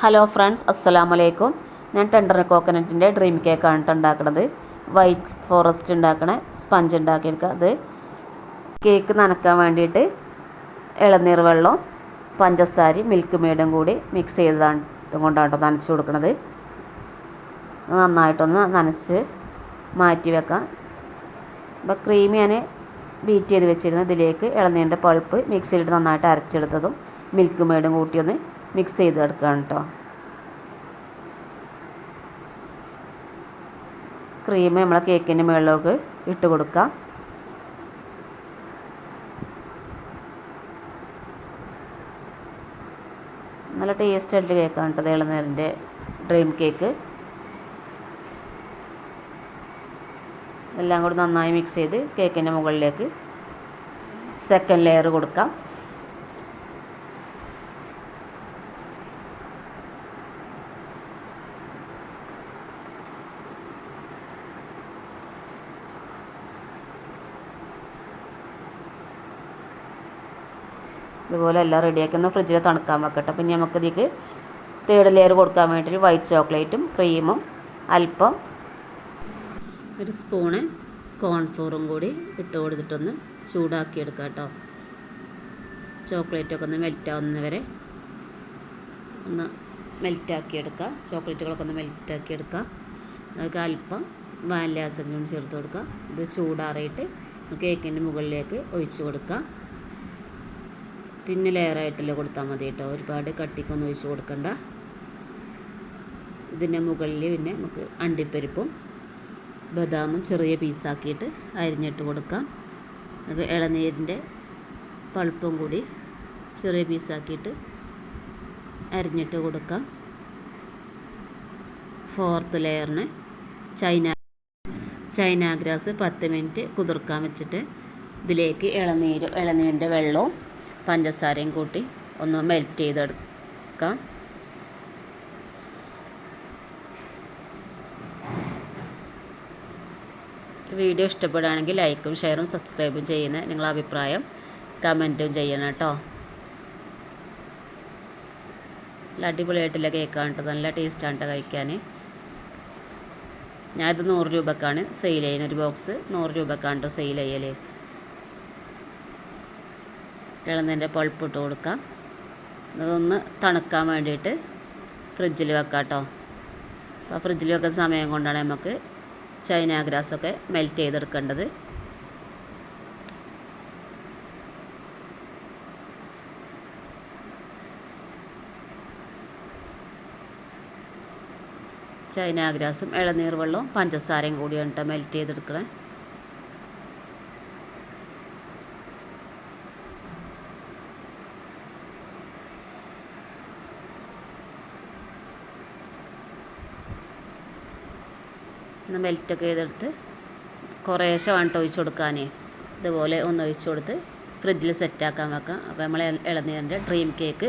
Hello friends അസ്സലാമു അലൈക്കും ഞാൻ ടെൻഡർ കോക്കനട്ടിന്റെ ഡ്രീം കേക്കാണ് കേട്ടോ ഉണ്ടാക്കുന്നത് വൈറ്റ് ഫോറസ്റ്റ് ഉണ്ടാക്കണ സ്പഞ്ച് ഉണ്ടാക്കിയെടുക്കുക. അത് കേക്ക് നനക്കാൻ വേണ്ടിയിട്ട് ഇളനീർ വെള്ളം പഞ്ചസാരയും മിൽക്ക് മീഡും കൂടി മിക്സ് ചെയ്തതാണ് കൊണ്ടാണ് കേട്ടോ നനച്ച് കൊടുക്കുന്നത് നന്നായിട്ടൊന്ന് നനച്ച് മാറ്റി വെക്കാം. അപ്പോൾ ക്രീം ഞാൻ ബീറ്റ് ചെയ്ത് വെച്ചിരുന്നു ഇതിലേക്ക് ഇളനീരിന്റെ പൾപ്പ് മിക്സിയിലിട്ട് നന്നായിട്ട് അരച്ചെടുത്തതും മിൽക്ക് മേടും കൂട്ടി ഒന്ന് മിക്സ് ചെയ്ത് എടുക്കുകയാണ് കേട്ടോ ക്രീം നമ്മളെ കേക്കിന്റെ മുകളിലേക്ക് ഇട്ട് കൊടുക്കാം നല്ല ടേസ്റ്റ് ആയിട്ട് കേക്കാണ് കേട്ടോ ഇളനീരിന്റെ ഡ്രീം കേക്ക് എല്ലാം കൂടി നന്നായി മിക്സ് ചെയ്ത് കേക്കിന്റെ മുകളിലേക്ക് സെക്കൻഡ് ലെയർ കൊടുക്കാം. ഇതുപോലെ എല്ലാം റെഡിയാക്കി ഒന്ന് ഫ്രിഡ്ജിൽ തണുക്കാൻ വെക്കട്ടെ. പിന്നെ നമുക്ക് ഇതിലേക്ക് തേർഡ് ലെയർ കൊടുക്കാൻ വേണ്ടിയിട്ട് വൈറ്റ് ചോക്ലേറ്റും ക്രീമും അല്പം ഒരു സ്പൂണ് കോൺഫ്ലോറും കൂടി ഇട്ട് കൊടുത്തിട്ടൊന്ന് ചൂടാക്കി എടുക്കാം കേട്ടോ ചോക്ലേറ്റൊക്കെ ഒന്ന് മെൽറ്റ് ആവുന്ന വരെ ഒന്ന് മെൽറ്റാക്കിയെടുക്കുക ചോക്ലേറ്റുകളൊക്കെ ഒന്ന് മെൽറ്റാക്കിയെടുക്കുക അതൊക്കെ അല്പം വാനില എസൻസ് ചേർത്ത് കൊടുക്കുക ഇത് ചൂടാറിയിട്ട് കേക്കിന്റെ മുകളിലേക്ക് ഒഴിച്ച് കൊടുക്കുക തിന്ന് ലെയറായിട്ടല്ലേ കൊടുത്താൽ മതി കേട്ടോ. ഒരുപാട് കട്ടിക്കൊന്നും ഒഴിച്ച് കൊടുക്കണ്ട. ഇതിന്റെ മുകളിൽ പിന്നെ നമുക്ക് അണ്ടിപ്പരിപ്പും ബദാമും ചെറിയ പീസാക്കിയിട്ട് അരിഞ്ഞിട്ട് കൊടുക്കാം. അപ്പോൾ ഇളനീരിന്റെ പൾപ്പും കൂടി ചെറിയ പീസാക്കിയിട്ട് അരിഞ്ഞിട്ട് കൊടുക്കാം. ഫോർത്ത് ലെയറിന് ചൈന ചൈന ഗ്രാസ് പത്ത് മിനിറ്റ് കുതിർക്കാൻ വെച്ചിട്ട് ഇതിലേക്ക് ഇളനീര് ഇളനീരിന്റെ വെള്ളവും പഞ്ചസാരയും കൂട്ടി ഒന്ന് മെൽറ്റ് ചെയ്തെടുക്കാം വീഡിയോ ഇഷ്ടപ്പെടുകയാണെങ്കിൽ ലൈക്കും ഷെയറും സബ്സ്ക്രൈബും ചെയ്യുന്ന നിങ്ങളെ അഭിപ്രായം കമന്റും ചെയ്യണം കേട്ടോ. നല്ല അടിപൊളിയായിട്ടുള്ള കേക്കാണ് നല്ല ടേസ്റ്റാണ് കഴിക്കാൻ. ഞാനിത് നൂറ് രൂപക്കാണ്. സെയിൽ ചെയ്യുന്നത് ഒരു ബോക്സ് നൂറ് രൂപക്കാണ് സെയിൽ ചെയ്യൽ ഇളന്നതിന്റെ പൾപ്പ് ഇട്ട് കൊടുക്കാം. അതൊന്ന് തണുക്കാൻ വേണ്ടിയിട്ട് ഫ്രിഡ്ജിൽ വെക്കാം കേട്ടോ. അപ്പോൾ ഫ്രിഡ്ജിൽ വെക്കുന്ന സമയം കൊണ്ടാണ് നമുക്ക് ചൈന ഗ്രാസൊക്കെ മെൽറ്റ് ചെയ്തെടുക്കേണ്ടത്. ചൈന ഗ്രാസും ഇളനീർ വെള്ളവും പഞ്ചസാരയും കൂടിയാണ് കേട്ടോ മെൽറ്റ് ചെയ്തെടുക്കണേ. ഒന്ന് മെൽറ്റൊക്കെ ചെയ്തെടുത്ത് കുറേശ്ശെ വേണ്ട ഒഴിച്ച് കൊടുക്കാനേ. ഇതുപോലെ ഒന്ന് ഒഴിച്ച് കൊടുത്ത് ഫ്രിഡ്ജിൽ സെറ്റാക്കാൻ വെക്കാം. അപ്പോൾ നമ്മൾ ഇളനീരിന്റെ ഡ്രീം കേക്ക്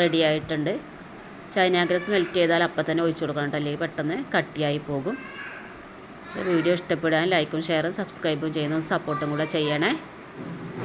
റെഡി ആയിട്ടുണ്ട്. ചൈനാഗ്രസ് മെൽറ്റ് ചെയ്താൽ അപ്പം തന്നെ ഒഴിച്ച് കൊടുക്കണം കേട്ടോ. അല്ലെങ്കിൽ പെട്ടെന്ന് കട്ടിയായി പോകും. വീഡിയോ ഇഷ്ടപ്പെടാൻ ലൈക്കും ഷെയറും സബ്സ്ക്രൈബും ചെയ്യുന്നതും സപ്പോർട്ടും കൂടെ ചെയ്യണേ.